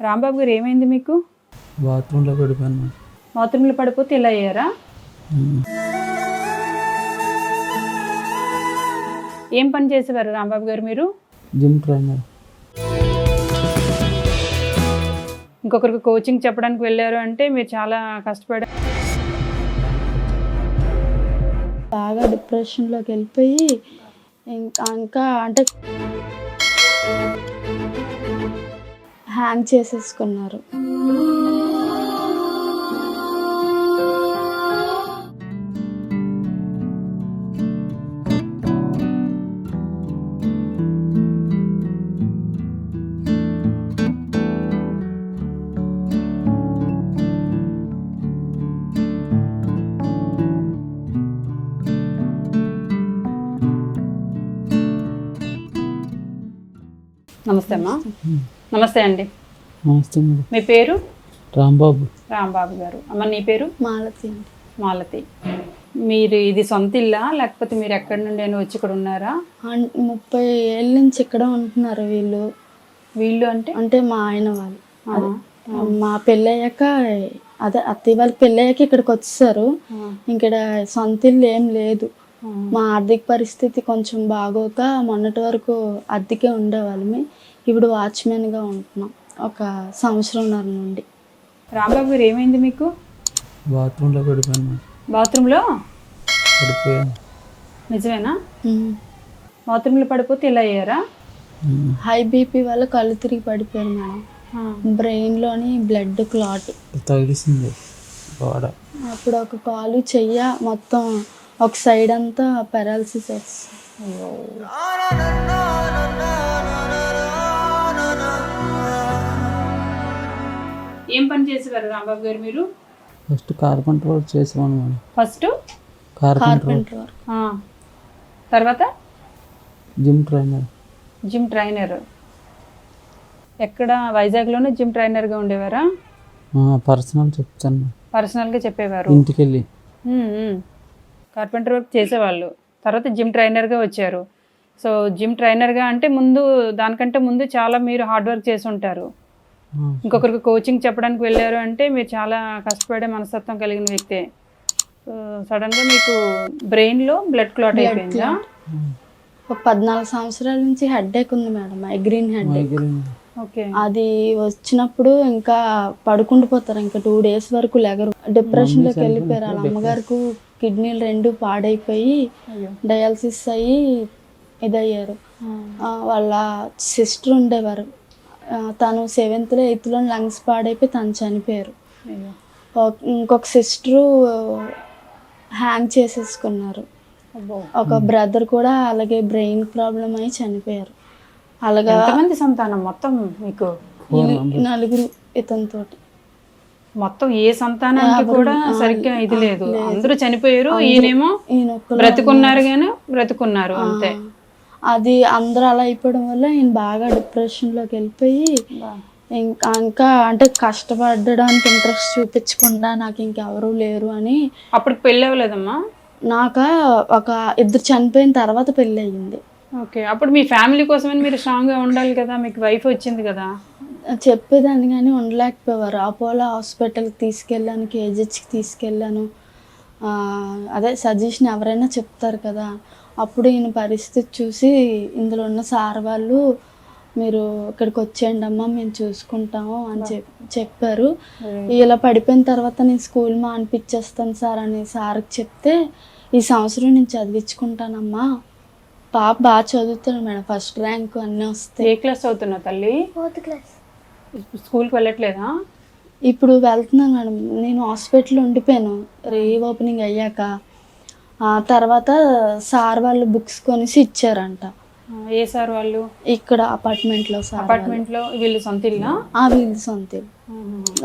రాంబాబు గారు ఏమైంది మీకు బాత్రూంలో పడిపోయాను. బాత్రూంలో పడిపోతే ఇలా అయ్యారా. ఏం పని చేసేవారు రాంబాబు గారు మీరు జిమ్ ట్రైనర్ ఇంకొకరికి కోచింగ్ చెప్పడానికి వెళ్ళారు అంటే మీరు చాలా కష్టపడి బాగా డిప్రెషన్లోకి వెళ్ళిపోయి ఇంకా ఇంకా అంటే హ్యాంగ్ చేసేసుకున్నారు. నమస్తే అమ్మా. నమస్తే అండి. నమస్తే మేడం. మీ పేరు? రాంబాబు. రాంబాబు గారు. అమ్మ నీ పేరు? మాలతి అండి. మాలతి. మీరు ఇది సొంత ఇల్లా? లేకపోతే మీరు ఎక్కడి నుండి అయినా వచ్చి ఇక్కడ ఉన్నారా? ముప్పై ఏళ్ళ నుంచి ఇక్కడ ఉంటున్నారు వీళ్ళు. వీళ్ళు అంటే? అంటే మా ఆయన వాళ్ళు. మా పెళ్ళయ్యాక అదే అత్తయ్య వాళ్ళకి పెళ్ళయ్యాక ఇక్కడికి వచ్చేసారు. ఇక్కడ సొంత ఇల్లు ఏం లేదు. మా ఆర్థిక పరిస్థితి కొంచెం బాగోక మొన్నటి వరకు అద్దెకే ఉండేవాళ్ళమి. ఇప్పుడు వాచ్మెన్గా ఉంటున్నాం ఒక సంవత్సరంన్నర నుండి. రాంబాబు గారు ఏమైంది మీకు? బాత్రూంలో పడిపోయాను. బాత్రూంలో? పడిపోయాను. నిజమేనా. బాత్రూంలో పడిపోతే ఇలా అయ్యారా. హై బీపీ వల్ల కళ్ళు తిరిగి పడిపోయారు మేడం. ఆ. బ్రెయిన్లోని బ్లడ్ క్లాట్. తగిలిసింది గోడ. అప్పుడు ఒక కాలు చెయ్య మొత్తం ఒక సైడ్ అంతా పెరాలసిస్ వస్తుంది ఏం పని చేసేవారు రాంబాబు గారు మీరు? ఫస్ట్ కార్పెంటర్ వర్క్ చేసేవాను మేడం. ఫస్ట్? Carpenter work. తర్వాత? Gym trainer. Gym trainer. ఎక్కడ? వైజాగ్లోనే జిమ్ ట్రైనర్గా ఉండేవారా? పర్సనల్ చెప్తాను. పర్సనల్గా చెప్పేవారు. ఇంటికి వెళ్ళి. కార్పెంటర్ వర్క్ చేసేవాళ్ళు. తర్వాత జిమ్ ట్రైనర్గా వచ్చారు. సో జిమ్ ట్రైనర్గా అంటే ముందు దానికంటే ముందు చాలా మీరు హార్డ్ వర్క్ చేసి ఉంటారు. ఇంకొకరికి కోచింగ్ చెప్పడానికి వెళ్ళారు అంటే మీరు చాలా కష్టపడే మనస్తత్వం కలిగిన వ్యక్తే. సడన్గా మీకు బ్రెయిన్లో బ్లడ్ క్లాట్ అయిపోయిందా? ఒక పద్నాలుగు సంవత్సరాల నుంచి హెడ్ ఉంది madam migraine head migraine. Okay. అది వచ్చినప్పుడు ఇంకా పడుకుండిపోతారు ఇంకా టూ డేస్ వరకు లెగరు. డిప్రెషన్లోకి వెళ్ళిపోయారు. వాళ్ళ అమ్మగారికి కిడ్నీలు రెండు పాడైపోయి డయాలసిస్ అయ్యి ఇదయ్యారు. ఆ, వాళ్ళ సిస్టర్ ఉండేవారు. తను సెవెంత్లో ఎయిత్లో లంగ్స్ పాడైపోయి తను చనిపోయారు. ఇంకొక సిస్టరు హ్యాంగ్ చేసేసుకున్నారు. అబ్బో. ఒక బ్రదర్ కూడా అలాగే బ్రెయిన్ ప్రాబ్లం అయి చనిపోయారు. అలాగా ఎంతమంది సంతానం మొత్తం మీకు? నలుగురు ఇతనితోటి. మొత్తం ఏ సంతానానికి కూడా సరిగ్గా ఇది లేదు. అందరూ చనిపోయారు ఈయనేమో బ్రతుకున్నారు కానీ బ్రతుకున్నారు అంతే. అది అందరూ అలా అయిపోవడం వల్ల ఈయన బాగా డిప్రెషన్లోకి వెళ్ళిపోయి ఇంకా ఇంకా అంటే కష్టపడడానికి ఇంట్రెస్ట్ చూపించకుండా నాకు ఇంకెవరూ లేరు అని అప్పుడు పెళ్ళి అవ్వలేదమ్మా? నాక ఒక ఇద్దరు చనిపోయిన తర్వాత పెళ్ళి అయ్యింది. ఓకే. అప్పుడు మీ ఫ్యామిలీ కోసమని మీరు స్ట్రాంగ్గా ఉండాలి కదా మీకు వైఫ్ వచ్చింది కదా? చెప్పేదాన్ని కానీ ఉండలేకపోయేవారు అపోలో హాస్పిటల్కి తీసుకెళ్ళాను కేజీహెచ్కి తీసుకెళ్ళాను. అదే సజెషన్ ఎవరైనా చెప్తారు కదా. అప్పుడు ఈయన పరిస్థితి చూసి ఇందులో ఉన్న సార్ వాళ్ళు మీరు ఇక్కడికి వచ్చేయండి అమ్మా మేము చూసుకుంటాము అని చెప్ చెప్పారు. ఇలా పడిపోయిన తర్వాత నేను స్కూల్ మానిపించేస్తాను సార్ అని సార్కి చెప్తే ఈ సంవత్సరం నేను చదివించుకుంటానమ్మా. పాప బాగా చదువుతాను మేడం ఫస్ట్ ర్యాంక్ అన్నీ వస్తాయి. ఏ క్లాస్ అవుతున్నావు తల్లి? స్కూల్కి వెళ్ళట్లేదా? ఇప్పుడు వెళ్తున్నాను మేడం. నేను హాస్పిటల్ ఉండిపోయాను. రీ ఓపెనింగ్ అయ్యాక తర్వాత సార్ వాళ్ళు బుక్స్ కొనేసి ఇచ్చారంట. ఏ సార్ వాళ్ళు? ఇక్కడ అపార్ట్మెంట్లో సార్ అపార్ట్మెంట్లో వీళ్ళు సొంత ఇల్లా? ఆ వీళ్ళు సొంత.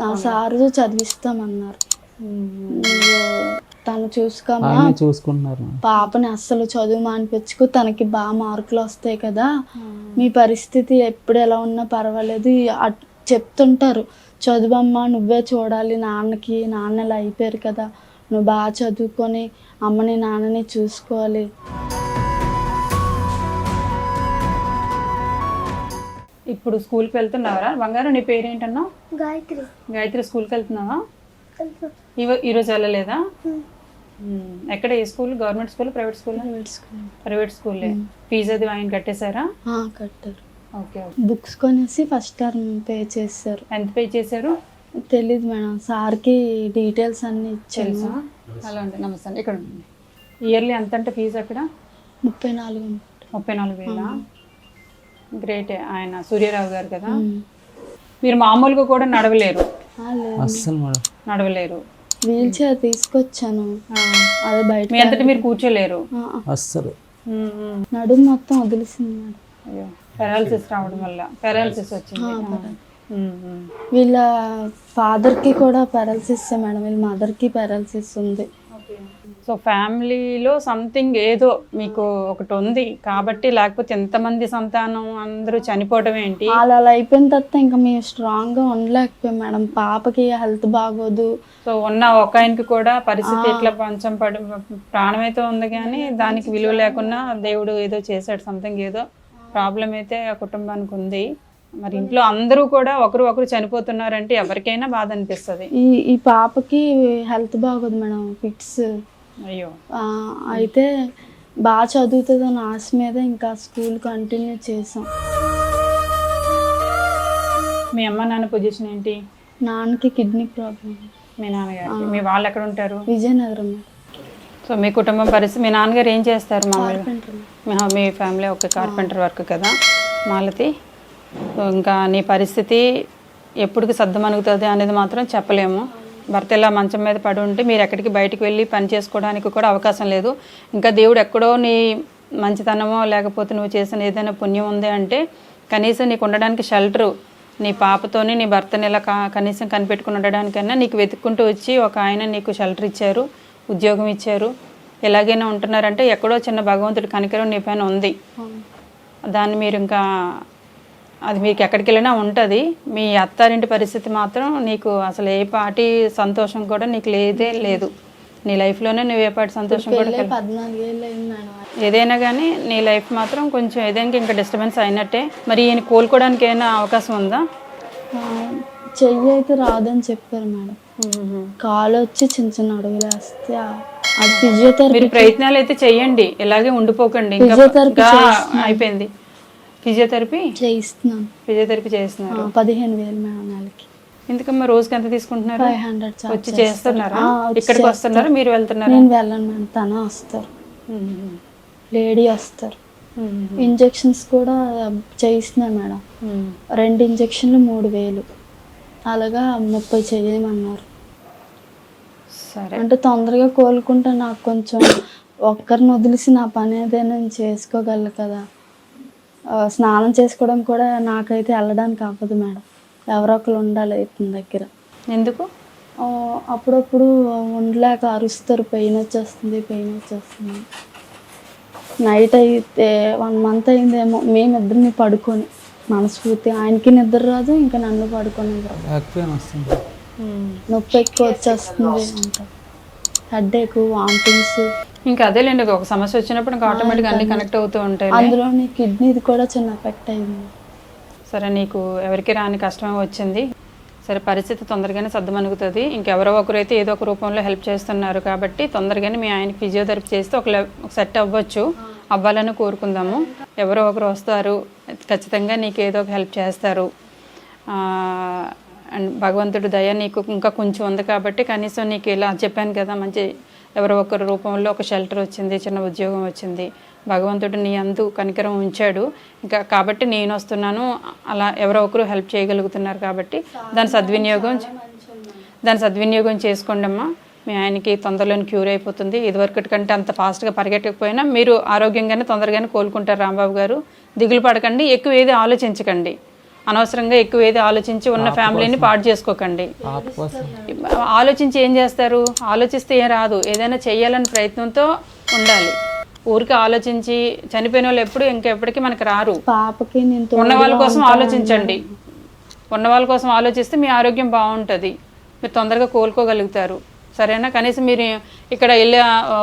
ఆ సారు చదివిస్తామన్నారు. తను చూసుకోమా? మేడం. పాపని అస్సలు చదువు మానిపించుకు. తనకి బాగా మార్కులు వస్తాయి కదా. మీ పరిస్థితి ఎప్పుడు ఎలా ఉన్నా పర్వాలేదు. అట్- చెప్తుంటారు. చదువమ్మా నువ్వే చూడాలి. నాన్నకి నాన్న ఇలా అయిపోయారు కదా. నువ్వు బాగా చదువుకొని అమ్మని నాన్నని చూసుకోవాలి. ఇప్పుడు స్కూల్కి వెళ్తున్నావరా? బంగారం నీ పేరేంటన్నా? గాయత్రి. గాయత్రి స్కూల్కి వెళ్తున్నావా? ఇవ- ఈరోజు వెళ్ళలేదా? మ్మ్. ఎక్కడ? ఏ school? Government school private school? Private school. Private స్కూలే. ఫీజు అది ఆయన కట్టేశారా? ఆ, కట్టారు. Okay okay. బుక్స్ కొనేసి ఫస్ట్ టర్మ్ పే చేశారు ఎంత పే చేశారు? తెలీదు మేడం. సార్కి డీటెయిల్స్ అన్ని ఇచ్చాను. తెలుసా? హలో అండి. నమస్తే అండి. ఇక్కడ ఉండండి. ఇయర్లీ ఎంత అంటే ఫీజు అక్కడ? ముప్పై నాలుగు ముప్పై నాలుగు వేల? గ్రేటే. ఆయన సూర్యరావు గారు కదా. మీరు మామూలుగా కూడా నడవలేరు. అస్సలు మేడం. నడవలేరు. వీల్ చైర్ తీసుకొచ్చాను. ఆ. అదే బయట మీ అంతటి మీరు కూర్చోలేరు. అస్సలు. నడుము మొత్తం వదిలేసింది మేడం. అయ్యో. పెరాలసిస్ రావడం వల్ల. పెరాలసిస్ వచ్చింది. వీళ్ళ ఫాదర్కి కూడా పారాలసిస్ మేడం వీళ్ళ మదర్కి పారాలసిస్ ఉంది. సో ఫ్యామిలీలో సంథింగ్ ఏదో మీకు ఒకటి ఉంది. కాబట్టి లేకపోతే ఎంతమంది సంతానం అందరూ చనిపోవడం ఏంటి? వాళ్ళు అలా అయిపోయిన తర్వాత ఇంకా మేము స్ట్రాంగ్గా ఉండలేకపోయాం మేడం. పాపకి హెల్త్ బాగోదు. సో ఉన్న ఒక ఆయనకి కూడా పరిస్థితి ఇట్లా కొంచెం పడి ప్రాణం అయితే ఉంది కానీ దానికి విలువ లేకుండా దేవుడు ఏదో చేశాడు సంథింగ్ ఏదో ప్రాబ్లం అయితే ఆ కుటుంబానికి ఉంది. మరి ఇంట్లో అందరూ కూడా ఒకరు ఒకరు చనిపోతున్నారంటే ఎవరికైనా బాధ అనిపిస్తుంది. ఈ ఈ పాపకి హెల్త్ బాగోదు మేడం ఫిట్స్ అయ్యో. అయితే బాగా చదువుతుందని ఆశ మీద ఇంకా స్కూల్ కంటిన్యూ చేసాం. మీ అమ్మ నాన్న పొజిషన్ ఏంటి? నాన్నకి కిడ్నీ ప్రాబ్లం మీ నాన్నగారికి. మీ వాళ్ళు ఎక్కడ ఉంటారు? విజయనగరం సో మీ కుటుంబం పరిస్థితి మీ నాన్నగారు ఏం చేస్తారు. మీ- మీ ఫ్యామిలీ ఒక కార్పెంటర్ వర్క్ కదా? మాలతి? ఇంకా నీ పరిస్థితి ఎప్పటికి సర్దమనుగుతుంది అనేది మాత్రం చెప్పలేము. భర్త ఇలా మంచం మీద పడి ఉంటే మీరు ఎక్కడికి బయటికి వెళ్ళి పని చేసుకోవడానికి కూడా అవకాశం లేదు. ఇంకా దేవుడు ఎక్కడో నీ మంచితనమో లేకపోతే నువ్వు చేసిన ఏదైనా పుణ్యం ఉంది అంటే కనీసం నీకు ఉండడానికి షెల్టరు నీ పాపతోని నీ భర్తని ఇలా కా- కనీసం కనిపెట్టుకుని ఉండడానికన్నా నీకు వెతుక్కుంటూ వచ్చి ఒక ఆయన నీకు షెల్టర్ ఇచ్చారు ఉద్యోగం ఇచ్చారు. ఎలాగైనా ఉంటున్నారంటే ఎక్కడో చిన్న భగవంతుడి కనికరం నీ పైన ఉంది. దాన్ని మీరు ఇంకా అది మీకు ఎక్కడికి వెళ్ళినా ఉంటుంది. మీ అత్తారింటి పరిస్థితి మాత్రం నీకు అసలు ఏ పాటి సంతోషం కూడా నీకు లేదే లేదు. నీ లైఫ్లోనే నువ్వు ఏ పాటి సంతోషం కూడా ఏదైనా కానీ నీ లైఫ్ మాత్రం కొంచెం ఏదైనా ఇంకా డిస్టర్బెన్స్ అయినట్టే. మరి ఈయన కోలుకోవడానికి ఏమైనా అవకాశం ఉందా? చెయ్యి అయితే రాదని చెప్పారు మేడం. కాలు వచ్చి చిన్న చిన్న అడుగులు వేస్తే అది ఫిజియోథెరపీ మీరు ప్రయత్నాలు అయితే చెయ్యండి. ఇలాగే ఉండిపోకండి. అయిపోయింది. ఫిజియోథెరపీ? చేయిస్తున్నాను. ఫిజియోథెరపీ చేస్తున్నారు పదిహేను వేలు మేడం నెలకి ఎందుకమ్మా రోజుకి ఎంత తీసుకుంటున్నారు? ఫైవ్ హండ్రెడ్ వచ్చి చేస్తున్నారా ఇక్కడికి వస్తున్నారు మీరు వెళ్తున్నారా? నేను వెళ్ళను మేడం తన వస్తారు. లేడీ వస్తారు. ఇంజెక్షన్స్ కూడా చేయిస్తున్నాయి మేడం. రెండు ఇంజెక్షన్లు మూడు వేలు. అలాగా ముప్పై చేయమన్నారు. సరే. అంటే తొందరగా కోలుకుంటే నాకు కొంచెం ఒక్కరిని వదిలేసి నా పని ఏదైనా చేసుకోగలను కదా. స్నానం చేసుకోవడం కూడా నాకైతే వెళ్ళడానికి అవ్వదు మేడం. ఎవరో ఒకరు ఉండాలి ఇతని దగ్గర. ఎందుకు? అప్పుడప్పుడు ఉండలేక అరుస్తారు పెయిన్ వచ్చేస్తుంది పెయిన్ వచ్చేస్తుంది. నైట్ అయితే వన్ మంత్ అయిందేమో మేమిద్దరిని పడుకొని మనస్ఫూర్తి ఆయనకి నిద్ర రాదు ఇంకా నన్ను పడుకొని నొప్పి ఎక్కువ వచ్చేస్తుంది అంట. హెడ్ వామిటింగ్స్ ఇంకా అదేలేండి ఒక సమస్య వచ్చినప్పుడు ఇంకా ఆటోమేటిక్గా అన్ని కనెక్ట్ అవుతూ ఉంటాయి అందులోని కిడ్నీది కూడా చిన్న ఎఫెక్ట్ అయింది. సరే నీకు ఎవరికి రాని కష్టమే వచ్చింది. సరే పరిస్థితి తొందరగానే సర్దమనుగుతుంది ఇంకెవరో ఒకరైతే ఏదో ఒక రూపంలో హెల్ప్ చేస్తున్నారు కాబట్టి తొందరగానే మీ ఆయనకి ఫిజియోథెరపీ చేస్తే ఒక సెట్ అవ్వచ్చు. అవ్వాలని కోరుకుందాము. ఎవరో ఒకరు వస్తారు. ఖచ్చితంగా నీకు ఏదో ఒక హెల్ప్ చేస్తారు. అండ్ భగవంతుడు దయ నీకు ఇంకా కొంచెం ఉంది కాబట్టి కనీసం నీకు ఇలా చెప్పాను కదా మంచి ఎవరో ఒకరి రూపంలో ఒక షెల్టర్ వచ్చింది చిన్న ఉద్యోగం వచ్చింది. భగవంతుడు నీ అందు కనికరం ఉంచాడు. ఇంకా కాబట్టి నేను వస్తున్నాను. అలా ఎవరో ఒకరు హెల్ప్ చేయగలుగుతున్నారు కాబట్టి దాని సద్వినియోగం దాని సద్వినియోగం చేసుకోండి అమ్మా. మీ ఆయనకి తొందరలోనే క్యూర్ అయిపోతుంది. ఇదివరకటి కంటే అంత ఫాస్ట్గా పరిగెట్టకపోయినా మీరు ఆరోగ్యంగానే తొందరగానే కోలుకుంటారు రాంబాబు గారు. దిగులు పడకండి ఎక్కువ ఏది ఆలోచించకండి. అనవసరంగా ఎక్కువ ఏది ఆలోచించి ఉన్న ఫ్యామిలీని పాడు చేసుకోకండి. ఆలోచించి ఏం చేస్తారు? ఆలోచిస్తే ఏం రాదు. ఏదైనా చేయాలని ప్రయత్నంతో ఉండాలి. ఊరికి ఆలోచించి చనిపోయిన వాళ్ళు ఎప్పుడు ఇంకెప్పటికీ మనకి రారు. పాపకి ఉన్న వాళ్ళ కోసం ఆలోచించండి. ఉన్న వాళ్ళ కోసం ఆలోచిస్తే మీ ఆరోగ్యం బాగుంటుంది. మీరు తొందరగా కోలుకోగలుగుతారు. సరేనా? కనీసం మీరు ఇక్కడ వెళ్ళి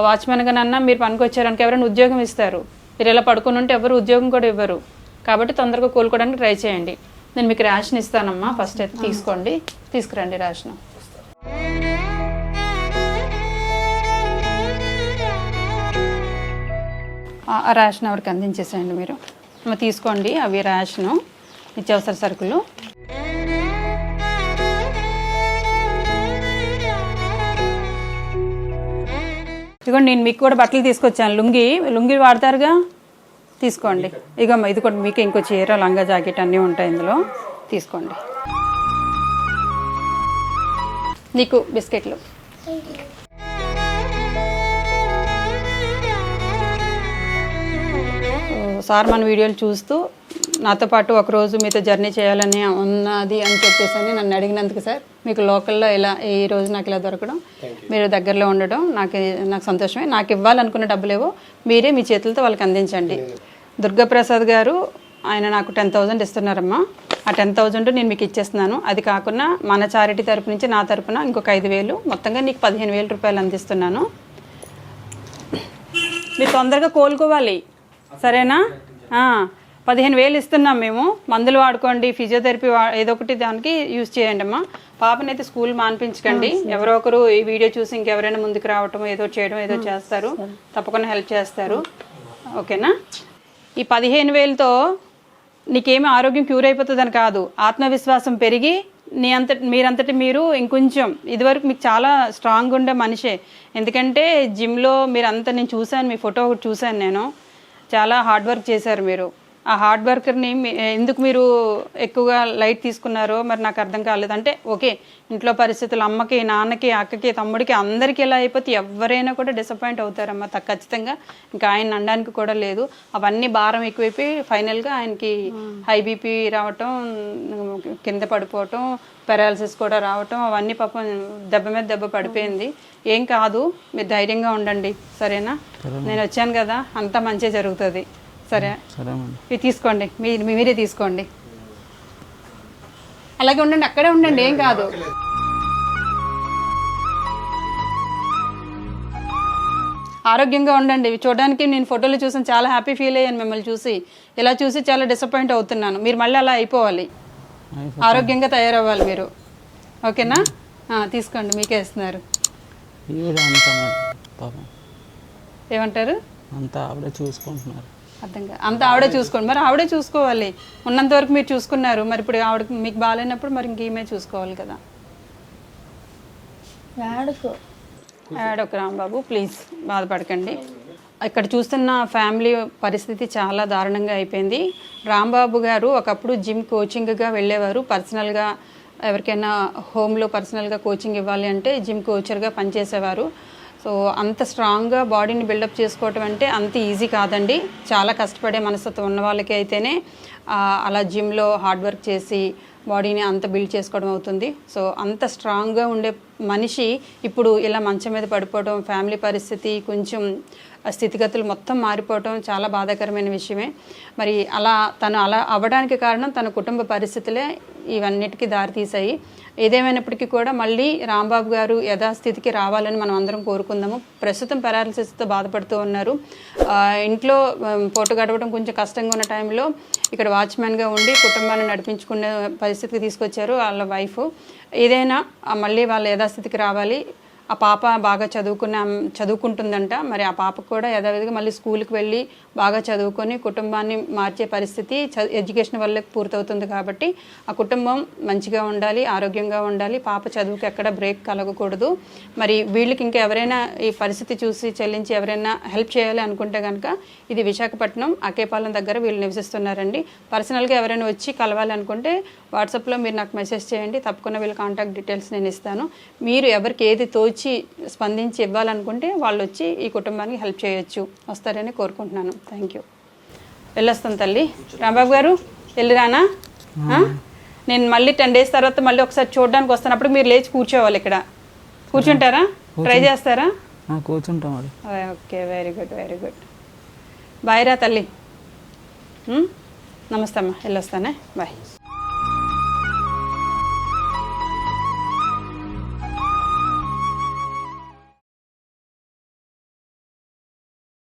వాచ్మెన్గానన్నా మీరు పనికి వచ్చారనుకో ఎవరైనా ఉద్యోగం ఇస్తారు. మీరు ఇలా పడుకుని ఉంటే ఎవరు ఉద్యోగం కూడా ఇవ్వరు. కాబట్టి తొందరగా కోలుకోవడానికి ట్రై చేయండి. నేను మీకు రేషన్ ఇస్తానమ్మా. ఫస్ట్ అయితే తీసుకోండి. తీసుకురండి రేషన్. ఆ రేషన్ ఎవరికి అందించేసేయండి మీరు? తీసుకోండి. అవి రేషను. నిత్యావసర సరుకులు. ఇదిగోండి నేను మీకు కూడా బట్టలు తీసుకొచ్చాను. లుంగి. లుంగి వాడతారుగా? తీసుకోండి. ఇగమ్మ ఇది కూడా మీకు ఇంకో చీర లంగా జాకెట్ అన్నీ ఉంటాయి ఇందులో. తీసుకోండి. నీకు బిస్కెట్లు. సార్ మన వీడియోలు చూస్తూ నాతో పాటు ఒకరోజు మీతో జర్నీ చేయాలని ఉన్నది అని చెప్పేసి అని నన్ను అడిగినందుకు సార్. మీకు లోకల్లో ఇలా ఈ రోజు నాకు ఇలా దొరకడం మీరు దగ్గరలో ఉండడం నాకు నాకు సంతోషమే. నాకు ఇవ్వాలనుకున్న డబ్బులేవో మీరే మీ చేతులతో వాళ్ళకి అందించండి. దుర్గాప్రసాద్ గారు ఆయన నాకు టెన్ థౌజండ్ ఇస్తున్నారమ్మా. ఆ టెన్ థౌజండ్ నేను మీకు ఇచ్చేస్తున్నాను. అది కాకుండా మన చారిటీ తరపు నుంచి నా తరపున ఇంకొక ఐదు వేలు మొత్తంగా నీకు పదిహేను వేల రూపాయలు అందిస్తున్నాను. మీరు తొందరగా కోలుకోవాలి. సరేనా? పదిహేను వేలు ఇస్తున్నాం మేము. మందులు వాడుకోండి ఫిజియోథెరపీ వా ఏదో ఒకటి దానికి యూజ్ చేయండి అమ్మా. పాపనైతే స్కూల్ మాన్పించకండి. ఎవరో ఒకరు ఈ వీడియో చూసి ఇంకెవరైనా ముందుకు రావటం ఏదో చేయడం ఏదో చేస్తారు. తప్పకుండా హెల్ప్ చేస్తారు. ఓకేనా? ఈ పదిహేను వేలతో నీకేమీ ఆరోగ్యం క్యూర్ అయిపోతుందని కాదు. ఆత్మవిశ్వాసం పెరిగి నీ అంతటి మీరంతటి మీరు ఇంకొంచెం ఇదివరకు మీకు చాలా స్ట్రాంగ్ ఉండే మనిషే. ఎందుకంటే జిమ్లో మీరు నేను చూశాను మీ ఫోటో ఒకటి చూశాను నేను. చాలా హార్డ్ వర్క్ చేశారు మీరు. ఆ హార్డ్ వర్కర్ని ఎందుకు మీరు ఎక్కువగా లైట్ తీసుకున్నారో మరి నాకు అర్థం కాలేదు. అంటే ఓకే ఇంట్లో పరిస్థితులు అమ్మకి నాన్నకి అక్కకి తమ్ముడికి అందరికీ ఎలా అయిపోతే ఎవరైనా కూడా డిసప్పాయింట్ అవుతారమ్మా. త- ఖచ్చితంగా ఇంకా ఆయన అనడానికి కూడా లేదు. అవన్నీ భారం ఎక్కువైపోయి ఫైనల్గా ఆయనకి హై బీపీ రావటం కింద పడిపోవటం పెరాలసిస్ కూడా రావటం అవన్నీ పాపం దెబ్బ మీద దెబ్బ పడిపోయింది. ఏం కాదు మీరు ధైర్యంగా ఉండండి. సరేనా? నేను వచ్చాను కదా అంతా మంచి జరుగుతుంది. సరే. సరే. ఇవి తీసుకోండి. మీరు మీరే తీసుకోండి. అలాగే ఉండండి అక్కడే ఉండండి ఏం కాదు. ఆరోగ్యంగా ఉండండి. ఇవి చూడడానికి నేను ఫోటోలు చూసాను చాలా హ్యాపీ ఫీల్ అయ్యాను మిమ్మల్ని చూసి. ఇలా చూసి చాలా డిసప్పాయింట్ అవుతున్నాను. మీరు మళ్ళీ అలా అయిపోవాలి. అయిపో- ఆరోగ్యంగా తయారవ్వాలి మీరు. ఓకేనా? తీసుకోండి మీకే ఇస్తున్నారు. ఏమంటారు? అంతా ఆవిడ చూసుకుంటున్నారు. అర్థంగా అంత ఆవిడే చూసుకోండి మరి ఆవిడే చూసుకోవాలి. ఉన్నంత వరకు మీరు చూసుకున్నారు. మరి ఇప్పుడు ఆవిడ మీకు బాగాలేనప్పుడు మరి ఇంకేమే చూసుకోవాలి కదా. ఒక రాంబాబు ప్లీజ్ బాధపడకండి. ఇక్కడ చూస్తున్న ఫ్యామిలీ పరిస్థితి చాలా దారుణంగా అయిపోయింది. రాంబాబు గారు ఒకప్పుడు జిమ్ కోచింగ్గా వెళ్ళేవారు. పర్సనల్గా ఎవరికైనా హోమ్లో పర్సనల్గా కోచింగ్ ఇవ్వాలి అంటే జిమ్ కోచర్గా పనిచేసేవారు. సో అంత స్ట్రాంగ్గా బాడీని బిల్డప్ చేసుకోవటం అంటే అంత ఈజీ కాదండి. చాలా కష్టపడే మనస్తత్వం ఉన్న వాళ్ళకి అయితేనే అలా జిమ్లో హార్డ్ వర్క్ చేసి బాడీని అంత బిల్డ్ చేసుకోవడం అవుతుంది. సో అంత స్ట్రాంగ్గా ఉండే మనిషి ఇప్పుడు ఇలా మంచం మీద పడిపోవడం ఫ్యామిలీ పరిస్థితి కొంచెం స్థితిగతులు మొత్తం మారిపోవటం చాలా బాధాకరమైన విషయమే. మరి అలా తను అలా అవ్వడానికి కారణం తన కుటుంబ పరిస్థితులే ఇవన్నిటికీ దారితీసాయి ఏదేమైనప్పటికీ కూడా మళ్ళీ రాంబాబు గారు యథాస్థితికి రావాలని మనం అందరం కోరుకుందాము. ప్రస్తుతం పెరాలసిస్తో బాధపడుతూ ఉన్నారు. ఇంట్లో పోటు గడవడం కొంచెం కష్టంగా ఉన్న టైంలో ఇక్కడ వాచ్మెన్గా ఉండి కుటుంబాన్ని నడిపించుకునే పరిస్థితికి తీసుకొచ్చారు వాళ్ళ వైఫ్. ఏదైనా మళ్ళీ వాళ్ళ యథాస్థితికి రావాలి. ఆ పాప బాగా చదువుకున్న చదువుకుంటుందంట. మరి ఆ పాపకు కూడా యథావిధిగా మళ్ళీ స్కూల్కి వెళ్ళి బాగా చదువుకొని కుటుంబాన్ని మార్చే పరిస్థితి ఎడ్యుకేషన్ వల్ల పూర్తవుతుంది కాబట్టి ఆ కుటుంబం మంచిగా ఉండాలి ఆరోగ్యంగా ఉండాలి. పాప చదువుకి ఎక్కడ బ్రేక్ కలగకూడదు. మరి వీళ్ళకి ఇంకా ఎవరైనా ఈ పరిస్థితి చూసి చెల్లించి ఎవరైనా హెల్ప్ చేయాలి అనుకుంటే కనుక ఇది విశాఖపట్నం అకేపాలెం దగ్గర వీళ్ళు నివసిస్తున్నారండి. పర్సనల్గా ఎవరైనా వచ్చి కలవాలి అనుకుంటే వాట్సాప్లో మీరు నాకు మెసేజ్ చేయండి. తప్పకుండా వీళ్ళ కాంటాక్ట్ డీటెయిల్స్ నేను ఇస్తాను. మీరు ఎవరికి ఏది తోచి స్పందించి ఇవ్వాలనుకుంటే వాళ్ళు వచ్చి ఈ కుటుంబానికి హెల్ప్ చేయొచ్చు వస్తారని కోరుకుంటున్నాను. థ్యాంక్ యూ వెళ్ళొస్తాను తల్లి. రాంబాబు గారు వెళ్ళిరానా? నేను మళ్ళీ టెన్ డేస్ తర్వాత మళ్ళీ ఒకసారి చూడడానికి వస్తాను అప్పుడు మీరు లేచి కూర్చోవాలి ఇక్కడ. కూర్చుంటారా? ట్రై చేస్తారా? కూర్చుంటాం okay very good very good bye రా తల్లి? నమస్తే అమ్మా వెళ్ళొస్తానే. బాయ్